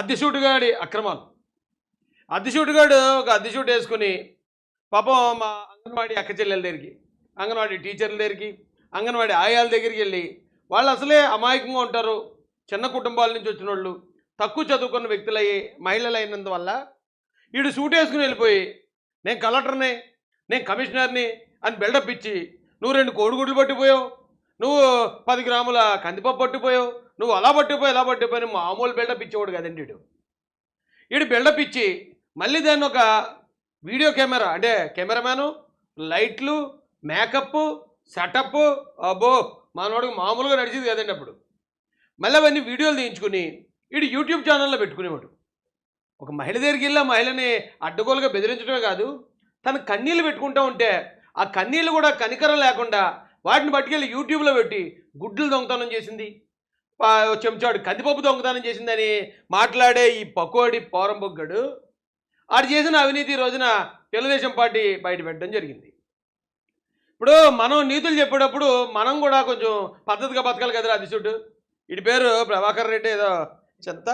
అద్దెషూటుగాడి అక్రమాలు. అద్దెషూటుగాడు ఒక అద్దెసూటు వేసుకుని పాపం మా అంగన్వాడీ అక్క చెల్లెల దగ్గరికి అంగన్వాడీ టీచర్ల దగ్గరికి అంగన్వాడీ ఆయాల దగ్గరికి వెళ్ళి వాళ్ళు అసలే అమాయకంగా ఉంటారు. చిన్న కుటుంబాల నుంచి వచ్చిన వాళ్ళు తక్కువ చదువుకున్న వ్యక్తులయ్యి మహిళలు అయినందువల్ల వీడు సూట్ వేసుకుని వెళ్ళిపోయి నేను కలెక్టర్ని నేను కమిషనర్ని అని బిల్డప్ ఇచ్చి నువ్వు రెండు కోడిగుడ్లు పట్టిపోయావు నువ్వు పది గ్రాముల కందిపప్పు పట్టిపోయావు నువ్వు అలా పట్టిపోయి ఇలా పట్టిపోయి మామూలు బిల్డప్ ఇచ్చేవాడు కదండి వీడు. వీడు బిల్డప్ ఇచ్చి మళ్ళీ దాన్ని ఒక వీడియో కెమెరా అంటే కెమెరామ్యాను లైట్లు మేకప్ సెటప్ అబ్బో మనవాడికి మామూలుగా నడిచింది కదండి అప్పుడు. మళ్ళీ అవన్నీ వీడియోలు తీయించుకుని వీడు యూట్యూబ్ ఛానల్లో పెట్టుకునేవాడు. ఒక మహిళ దగ్గరికి వెళ్ళి ఆ మహిళని అడ్డగోలుగా బెదిరించడమే కాదు తన కన్నీళ్ళు పెట్టుకుంటూ ఉంటే ఆ కన్నీళ్ళు కూడా కనికరం లేకుండా వాటిని పట్టుకెళ్ళి యూట్యూబ్లో పెట్టి గుడ్లు దొంగతనం చేసింది. చెంచాడు కందిపప్పు దొంగతనం చేసిందని మాట్లాడే ఈ పకోడి పోరంబొగ్గడు ఆడు చేసిన అవినీతి రోజున తెలుగుదేశం పార్టీ బయట పెట్టడం జరిగింది. ఇప్పుడు మనం నీతులు చెప్పేటప్పుడు మనం కూడా కొంచెం పద్ధతిగా బతకాలి కదరా అదిశుడు ఇటు పేరు ప్రభాకర్ రెడ్డి ఏదో చెత్త?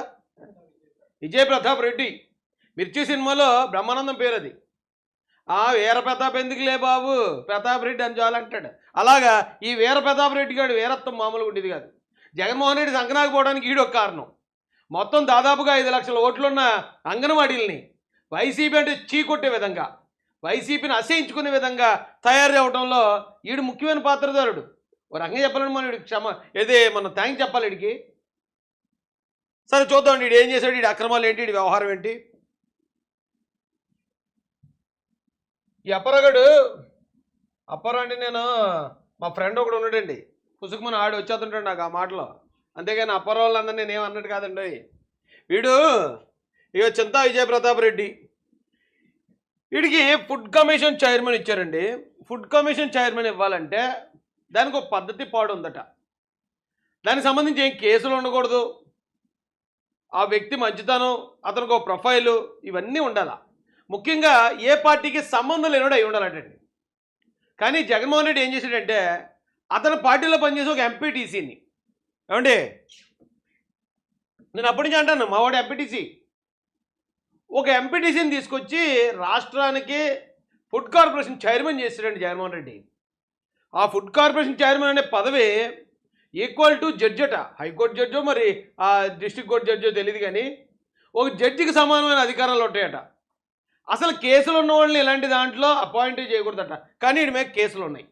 విజయ్ ప్రతాప్ రెడ్డి. మిర్చి సినిమాలో బ్రహ్మానందం పేరు అది ఆ వీర ప్రతాప్ ఎందుకులే బాబు? ప్రతాప్ రెడ్డి అని చాలంటాడు. అలాగా ఈ వీర ప్రతాప్ రెడ్డి గారు వీరత్వం మామూలుగా ఉండేది కాదు. జగన్మోహన్ రెడ్డి సంకనాకు పోవడానికి ఈడొక కారణం. మొత్తం దాదాపుగా ఐదు లక్షల ఓట్లున్న అంగన్వాడీలని వైసీపీ అంటే చీకొట్టే విధంగా వైసీపీని అసహించుకునే విధంగా తయారు అవడంలో ఈడు ముఖ్యమైన పాత్రధారుడు ఓ రంగం చెప్పాలని మనం వీడికి క్షమ ఏదే మనం థ్యాంక్స్ చెప్పాలి వీడికి సరే చూద్దాం వీడు ఏం చేశాడు వీడి అక్రమాలు ఏంటి వీడి వ్యవహారం ఏంటి? ఈ అప్పరగడు అప్పర అంటే నేను మా ఫ్రెండ్ ఒకడు ఉన్నాడండి. పుసుకుమని ఆడు వచ్చేస్తుంటాడు నాకు ఆ మాటలో. అంతేగాని అప్పర వాళ్ళందరినీ నేను ఏమన్నట్టు కాదండి. వీడు ఇక చింతా విజయ ప్రతాప్ రెడ్డి. వీడికి ఫుడ్ కమిషన్ చైర్మన్ ఇచ్చారండి. ఫుడ్ కమిషన్ చైర్మన్ ఇవ్వాలంటే దానికి ఒక పద్ధతి పాడు ఉందట దానికి సంబంధించి ఏం కేసులు ఉండకూడదు. ఆ వ్యక్తి మంచితనం అతనికి ఒక ప్రొఫైలు ఇవన్నీ ఉండాలా. ముఖ్యంగా ఏ పార్టీకి సంబంధం లేనివాడు అయి ఉండాలంటండి కానీ జగన్మోహన్ రెడ్డి ఏం చేశాడంటే అతని పార్టీలో పనిచేసి ఒక ఎంపీటీసీని ఏమండి? నేను అప్పటి నుంచి అంటాను మావాడు ఎంపీటీసీ ఒక ఎంపీటీసీని తీసుకొచ్చి రాష్ట్రానికి ఫుడ్ కార్పొరేషన్ చైర్మన్ చేశాడండి జగన్మోహన్ రెడ్డి. ఆ ఫుడ్ కార్పొరేషన్ చైర్మన్ అనే పదవి ఈక్వల్ టు జడ్జ్ అట. హైకోర్టు జడ్జో మరి ఆ డిస్ట్రిక్ట్ కోర్టు జడ్జో తెలియదు కానీ ఒక జడ్జికి సమానమైన అధికారాలు ఉంటాయట. అసలు కేసులు ఉన్న వాళ్ళని ఇలాంటి దాంట్లో అపాయింట్ చేయకూడదట. కానీ వీడి మీద కేసులు ఉన్నాయి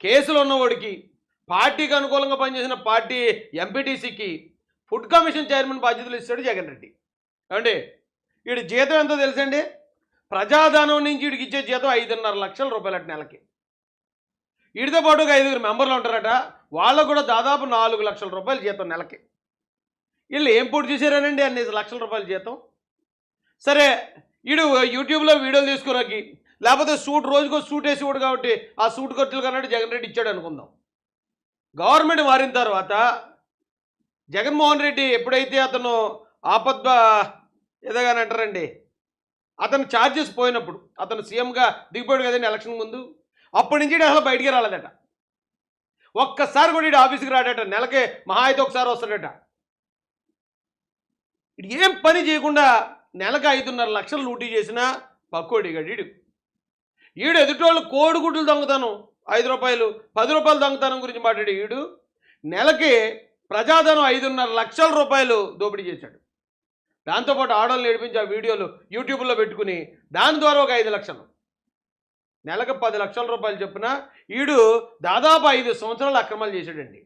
కేసులు ఉన్నవాడికి పార్టీకి అనుకూలంగా పనిచేసిన పార్టీ ఎంపీటీసీకి ఫుడ్ కమిషన్ చైర్మన్ బాధ్యతలు ఇస్తాడు జగన్ రెడ్డి. ఏమండి? వీడి జీతం ఎంతో తెలుసండి? ప్రజాధనం నుంచి వీడికి ఇచ్చే జీతం ఐదున్నర లక్షల రూపాయలట నెలకి. వీడితో పాటు ఒక ఐదుగురు మెంబర్లు ఉంటారట. వాళ్ళకు కూడా దాదాపు నాలుగు లక్షల రూపాయల జీతం నెలకి. వీళ్ళు ఏం పూర్తి చేశారనండి? అన్ని లక్షల రూపాయల జీతం. సరే వీడు యూట్యూబ్లో వీడియోలు తీసుకురాకి లేకపోతే సూట్ రోజుకో సూట్ వేసేవాడు కాబట్టి ఆ సూట్ ఖర్చులు కన్నాడు జగన్ రెడ్డి ఇచ్చాడు అనుకుందాం. గవర్నమెంట్ మారిన తర్వాత జగన్మోహన్ రెడ్డి ఎప్పుడైతే అతను ఆపద్బ ఎదగాని అంటారండి అతను ఛార్జెస్ పోయినప్పుడు అతను సీఎంగా దిగిపోయాడు కదండి ఎలక్షన్ ముందు అప్పటి నుంచి అసలు బయటికి రాలేదట. ఒక్కసారి కూడా ఇటు ఆఫీస్కి రాడట నెలకే మహా అయితే ఒకసారి వస్తాడట. ఏం పని చేయకుండా నెలకు ఐదున్నర లక్షలు లూటీ చేసిన పక్కోడి గడీడు ఈడు. ఎదుటోళ్ళు కోడిగుడ్లు దొంగతనం. ఐదు రూపాయలు పది రూపాయలు దొంగతనం గురించి మాట్లాడే ఈడు నెలకి ప్రజాధనం ఐదున్నర లక్షల రూపాయలు దోపిడీ చేశాడు. దాంతోపాటు ఆడవాళ్ళు ఏడిపించి ఆ వీడియోలు యూట్యూబ్లో పెట్టుకుని దాని ద్వారా ఒక ఐదు లక్షలు. నెలకు పది లక్షల రూపాయలు చొప్పున ఈడు దాదాపు ఐదు సంవత్సరాలు అక్రమాలు చేశాడండి.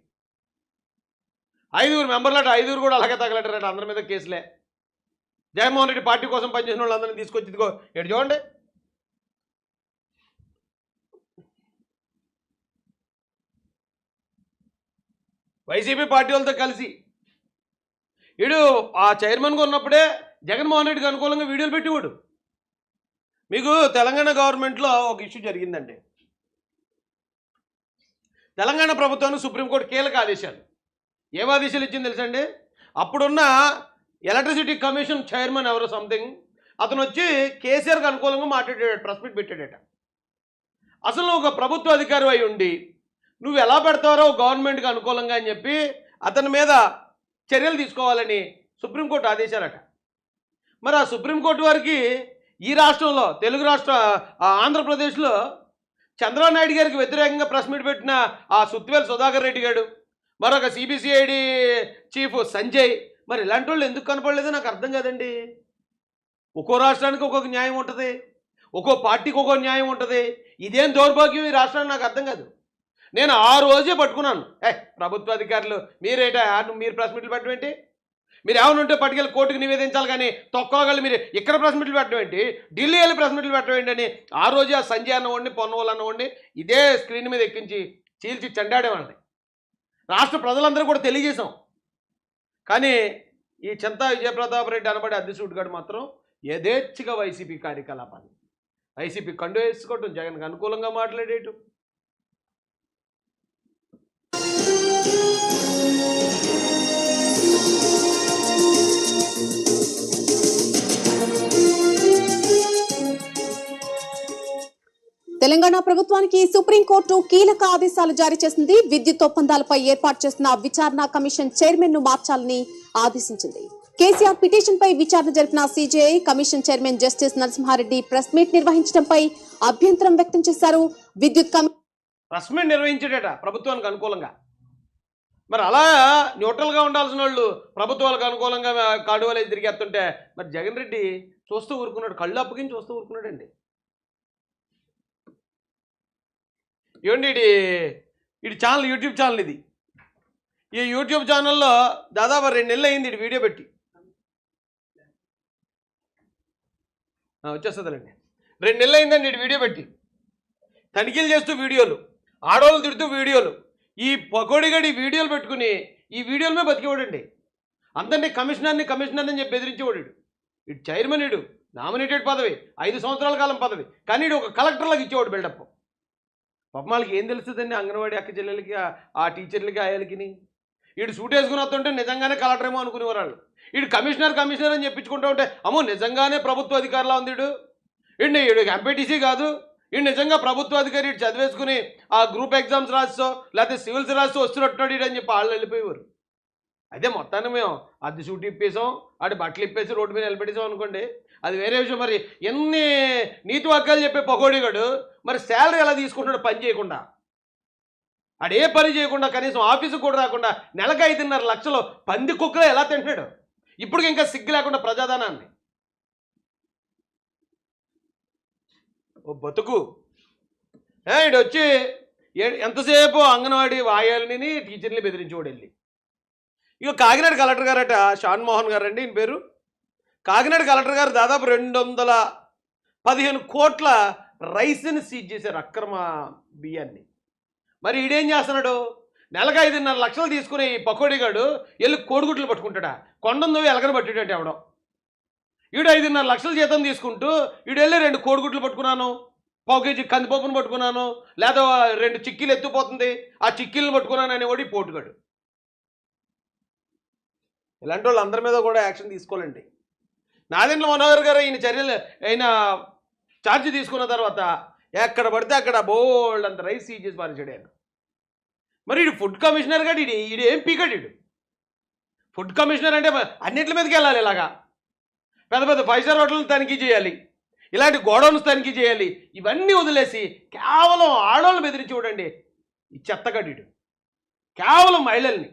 ఐదుగురు మెంబర్లట ఐదుగురు కూడా అలాగే తగలటారట అందరి మీద కేసులే. జగన్మోహన్ రెడ్డి పార్టీ కోసం పనిచేసిన వాళ్ళందరినీ తీసుకొచ్చి ఇదిగో ఎటు చూడండి. వైసీపీ పార్టీ వాళ్ళతో కలిసి వీడు ఆ చైర్మన్గా ఉన్నప్పుడే జగన్మోహన్ రెడ్డికి అనుకూలంగా వీడియోలు పెట్టేవాడు. మీకు తెలంగాణ గవర్నమెంట్లో ఒక ఇష్యూ జరిగిందండి. తెలంగాణ ప్రభుత్వానికి సుప్రీంకోర్టు కీలక ఆదేశాలు. ఏం ఆదేశాలు ఇచ్చింది తెలుసండి అప్పుడున్న ఎలక్ట్రిసిటీ కమిషన్ చైర్మన్ ఎవరో సంథింగ్ అతను వచ్చి కేసీఆర్కి అనుకూలంగా మాట్లాడాడు ప్రెస్ మీట్ పెట్టాడట. అసలు నువ్వు ఒక ప్రభుత్వ అధికారి అయి ఉండి నువ్వు ఎలా పెడతారో గవర్నమెంట్కి అనుకూలంగా అని చెప్పి అతని మీద చర్యలు తీసుకోవాలని సుప్రీంకోర్టు ఆదేశాలట. మరి ఆ సుప్రీంకోర్టు వారికి ఈ రాష్ట్రంలో తెలుగు రాష్ట్ర ఆ ఆంధ్రప్రదేశ్లో చంద్రబాబు నాయుడు గారికి వ్యతిరేకంగా ప్రెస్ మీట్ పెట్టిన ఆ సుత్వేల్ సుధాకర్ రెడ్డి గారు మరొక సిబిసిఐడి చీఫ్ సంజయ్ మరి ఇలాంటి వాళ్ళు ఎందుకు కనపడలేదో నాకు అర్థం కాదండి. ఒక్కో రాష్ట్రానికి ఒక్కొక్క న్యాయం ఉంటుంది. ఒక్కో పార్టీకి ఒక్కో న్యాయం ఉంటుంది. ఇదేం దౌర్భాగ్యం ఈ రాష్ట్రానికి నాకు అర్థం కాదు. నేను ఆ రోజే పట్టుకున్నాను. ఏ ప్రభుత్వ అధికారులు మీరేటా మీరు ప్రెస్ మీట్లు పెట్టడం ఏంటి? మీరు ఏమైనా ఉంటే పట్టుకెళ్ళి కోర్టుకు నివేదించాలి కానీ తొక్కగలి మీరు ఇక్కడ ప్రెస్ మీట్లు పెట్టడం ఏంటి? ఢిల్లీ వెళ్ళి ప్రెస్ మీట్లు పెట్టడం ఏంటి అని ఆ రోజే ఆ సంజయ్ అన్నవాడిని పొన్నవాళ్ళు అన్నవాడిని ఇదే స్క్రీన్ మీద ఎక్కించి చీల్చి చెండాడేవాడిని. రాష్ట్ర ప్రజలందరూ కూడా తెలియజేశాం. కానీ ఈ చింతా విజయప్రతాప్ రెడ్డి అనబడే అధ్యక్షుడు మాత్రం యథేచ్ఛగా వైసీపీ కార్యకలాపాలు. వైసీపీ కండు వేసుకోవటం జగన్కి అనుకూలంగా మాట్లాడేయటం తెలంగాణ ప్రభుత్వానికి సుప్రీంకోర్టు కీలక ఆదేశాలు జారీ చేసింది. విద్యుత్ ఒప్పందాలపై ఏర్పాటు చేసిన విచారణ కమిషన్ చైర్మన్ను మార్చాలని ఆదేశించింది. కేసీఆర్ పిటిషన్ పై విచారణ జరిపిన CJI commission chairman justice Narasimha Reddy press meet నిర్వహించడంపై అభ్యంతరం వ్యక్తం చేశారు. విద్యుత్ కమి రస్మెంట్ నిర్వహించాడట ప్రభుత్వానికి అనుకూలంగా. మరి అలా న్యూట్రల్గా ఉండాల్సిన వాళ్ళు ప్రభుత్వాలకు అనుకూలంగా కాడువలే తిరిగేస్తుంటే మరి జగన్ రెడ్డి చూస్తూ ఊరుకున్నాడు కళ్ళు అప్పగించి చూస్తూ ఊరుకున్నాడండి. ఏమండి ఇది? ఇది ఛానల్ యూట్యూబ్ ఛానల్ ఇది. ఈ యూట్యూబ్ ఛానల్లో దాదాపు రెండు నెలలు అయింది ఇది వీడియో పెట్టి. వచ్చేస్తుందండి రెండు నెలలు అయిందండి ఇది వీడియో పెట్టి. తనిఖీలు చేస్తూ వీడియోలు ఆడవాళ్ళు తిడుతూ వీడియోలు ఈ పకోడిగడి వీడియోలు పెట్టుకుని ఈ వీడియోల మీద బతికేవాడండి. అందరినీ కమిషనర్ని కమిషనర్ని అని చెప్పి బెదిరించేవాడు ఇటు చైర్మన్ ఇడు నామినేటెడ్ పదవి ఐదు సంవత్సరాల కాలం పదవి. కానీ ఒక కలెక్టర్లకు ఇచ్చేవాడు బిల్డప్. పాపం వాళ్ళకి ఏం తెలుస్తుందండి అంగన్వాడీ అక్క చెల్లెలకి ఆ- టీచర్లకి ఆయలకి వీడు సూట్ వేసుకుని వస్తుంటే నిజంగానే కలెక్టర్ ఏమో అనుకునేవారు వీడు కమిషనర్ కమిషనర్ అని చెప్పించుకుంటూ ఉంటే అమ్మో నిజంగానే ప్రభుత్వ అధికారిలా ఉంది వీడు వీడిని వీడు ఎంపీటీసీ కాదు. వీడు నిజంగా ప్రభుత్వ అధికారి వీడు చదివేసుకుని ఆ గ్రూప్ ఎగ్జామ్స్ రాస్తో లేకపోతే సివిల్స్ రాస్తూ వస్తున్నట్టున్నాడు వీడు అని చెప్పి వాళ్ళు వెళ్ళిపోయేవారు. అదే మొత్తాన్ని మేము అది సూట్ ఇప్పేసాం ఆడి బట్టలు ఇప్పేసి రోడ్డు మీద నిలబెట్టేసాం అనుకోండి అది వేరే విషయం. మరి ఎన్ని నీతి వాక్యాలు చెప్పే పకోడీగాడు మరి శాలరీ ఎలా తీసుకుంటున్నాడు పని చేయకుండా? ఆడు ఏ పని చేయకుండా కనీసం ఆఫీసుకు కూడా రాకుండా నెలకు ఐదున్నర లక్షలు పంది కుక్కలు ఎలా తింటున్నాడు? ఇప్పుడు ఇంకా సిగ్గు లేకుండా ప్రజాధనాన్ని. ఓ బతుకు. ఏ, వచ్చి ఎంతసేపు అంగన్వాడీ వాయాలని టీచర్ని బెదిరించేవాడు వెళ్ళి. ఇక కాకినాడ కలెక్టర్ గారట షాన్ మోహన్ గారు అండి ఈయన పేరు. కాకినాడ కలెక్టర్ గారు దాదాపు రెండు వందల పదిహేను కోట్ల రైస్ని సీజ్ చేశారు అక్రమ బియ్యాన్ని. మరి ఈడేం చేస్తున్నాడు? నెలకు ఐదున్నర లక్షలు తీసుకుని ఈ పకోడీగాడు వెళ్ళి కోడిగుడ్లు పట్టుకుంటాడా? కొండందో ఎలకని పట్టేటట్టు ఎవడం. ఈడు ఐదున్నర లక్షల జీతం తీసుకుంటూ ఈడు వెళ్ళి రెండు కోడిగుడ్లు పట్టుకున్నాను పావు కేజీ కందిపప్పును పట్టుకున్నాను లేదా రెండు చిక్కీలు ఎత్తుపోతుంది ఆ చిక్కీలను పట్టుకున్నాను అనేవాడు ఈ పోటుగాడు. ఇలాంటి వాళ్ళు అందరి మీద కూడా యాక్షన్ తీసుకోవాలండి. నాదెండ్ల మనోహర్ గారు ఈయన చర్యలు ఆయన ఛార్జ్ తీసుకున్న తర్వాత ఎక్కడ పడితే అక్కడ బోల్డ్ అంత రైస్ సీజ్ చేసి పారించాడు ఆయన. మరి ఇడు ఫుడ్ కమిషనర్ గాడు ఇది ఇది ఏం పీకాడు ఇడు ఫుడ్ కమిషనర్ అంటే అన్నింటి మీదకి వెళ్ళాలి ఇలాగా. పెద్ద పెద్ద ఫైవ్ స్టార్ హోటల్ని తనిఖీ చేయాలి. ఇలాంటి గోడౌన్స్ తనిఖీ చేయాలి. ఇవన్నీ వదిలేసి కేవలం ఆడవాళ్ళు బెదిరించి చూడండి ఈ చెత్తగడ్డు కేవలం మహిళల్ని.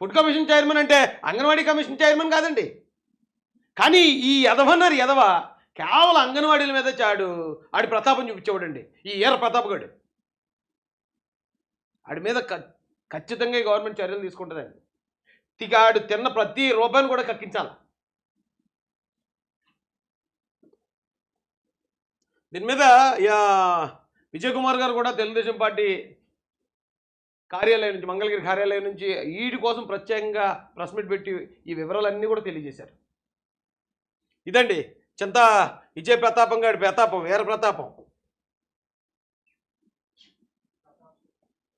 ఫుడ్ కమిషన్ చైర్మన్ అంటే అంగన్వాడీ కమిషన్ చైర్మన్ కాదండి. కానీ ఈ ఎదవన్నారు ఎదవ కేవలం అంగన్వాడీల మీద చాడు. ఆడి ప్రతాపం చూపించేవాడండి. ఈ ఈర ప్రతాప్ గడు. ఆడి మీద ఖచ్చితంగా గవర్నమెంట్ చర్యలు తీసుకుంటుందండి. ఇక తిన్న ప్రతి రూపాయిని కూడా కక్కించాలి. దీని మీద యా, విజయ్ కుమార్ గారు కూడా తెలుగుదేశం పార్టీ కార్యాలయం నుంచి మంగళగిరి కార్యాలయం నుంచి వీటి కోసం ప్రత్యేకంగా ప్రెస్ మీట్ పెట్టి ఈ వివరాలన్నీ కూడా తెలియజేశారు. ఇదండి చింత విజయ్ ప్రతాపం గారి ప్రతాపం వీర ప్రతాపం.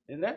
ఏంద్రా